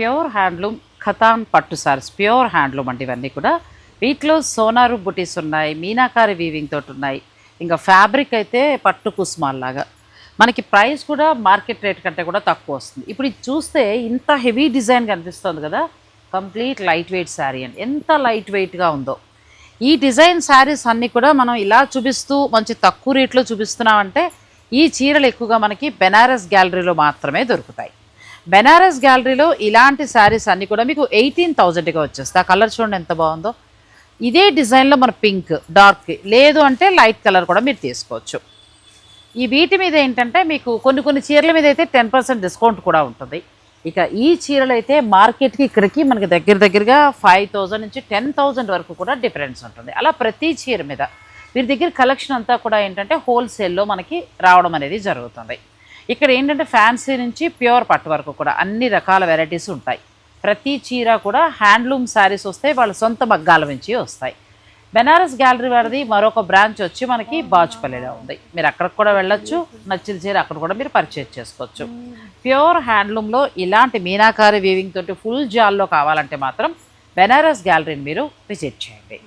Pure handloom Katan పట్టు saris pure handloom అండి ఇవన్నీ కూడా. వీటిలో సోనారు బుటీస్ ఉన్నాయి మీనాకారి వీవింగ్ తోటి ఉన్నాయి. ఇంకా ఫ్యాబ్రిక్ అయితే పట్టు కుసుమాల్లాగా మనకి ప్రైస్ కూడా మార్కెట్ రేట్ కంటే కూడా తక్కువ వస్తుంది. ఇప్పుడు ఇది చూస్తే ఇంత హెవీ డిజైన్ కనిపిస్తుంది కదా కంప్లీట్ లైట్ వెయిట్ శారీ అండి. ఎంత లైట్ వెయిట్గా ఉందో. ఈ డిజైన్ శారీస్ అన్నీ కూడా మనం ఇలా చూపిస్తూ మంచి తక్కువ రేట్లో చూపిస్తున్నామంటే ఈ చీరలు ఎక్కువగా మనకి బెనారస్ గ్యాలరీలో మాత్రమే దొరుకుతాయి. బెనారస్ గ్యాలరీలో ఇలాంటి శారీస్ అన్నీ కూడా మీకు ఎయిటీన్ థౌజండ్గా వచ్చేస్తాయి. ఆ కలర్ చూడండి ఎంత బాగుందో. ఇదే డిజైన్లో మన పింక్ డార్క్ లేదు అంటే లైట్ కలర్ కూడా మీరు తీసుకోవచ్చు. ఈ వీటి మీద ఏంటంటే మీకు కొన్ని కొన్ని చీరల మీద అయితే టెన్ పర్సెంట్ డిస్కౌంట్ కూడా ఉంటుంది. ఇక ఈ చీరలు అయితే మార్కెట్కి ఇక్కడికి మనకి దగ్గర దగ్గరగా ఫైవ్ థౌజండ్ నుంచి టెన్ థౌజండ్ వరకు కూడా డిఫరెన్స్ ఉంటుంది. అలా ప్రతి చీర మీద. వీరి దగ్గర కలెక్షన్ అంతా కూడా ఏంటంటే హోల్సేల్లో మనకి రావడం అనేది జరుగుతుంది. ఇక్కడ ఏంటంటే ఫ్యాన్సీ నుంచి ప్యూర్ పట్టు వరకు కూడా అన్ని రకాల వెరైటీస్ ఉంటాయి. ప్రతి చీర కూడా హ్యాండ్లూమ్ శారీస్ వస్తాయి వాళ్ళ సొంత మగ్గాల నుంచి వస్తాయి. బెనారస్ గ్యాలరీ వారిది మరొక బ్రాంచ్ వచ్చి మనకి బాచుపల్లిలో ఉంది. మీరు అక్కడికి కూడా వెళ్ళొచ్చు నచ్చిన చీర అక్కడ కూడా మీరు పర్చేజ్ చేసుకోవచ్చు. ప్యూర్ హ్యాండ్లూమ్లో ఇలాంటి మీనాకారి వీవింగ్ తోటి ఫుల్ జాల్లో కావాలంటే మాత్రం బెనారస్ గ్యాలరీని మీరు విజిట్ చేయండి.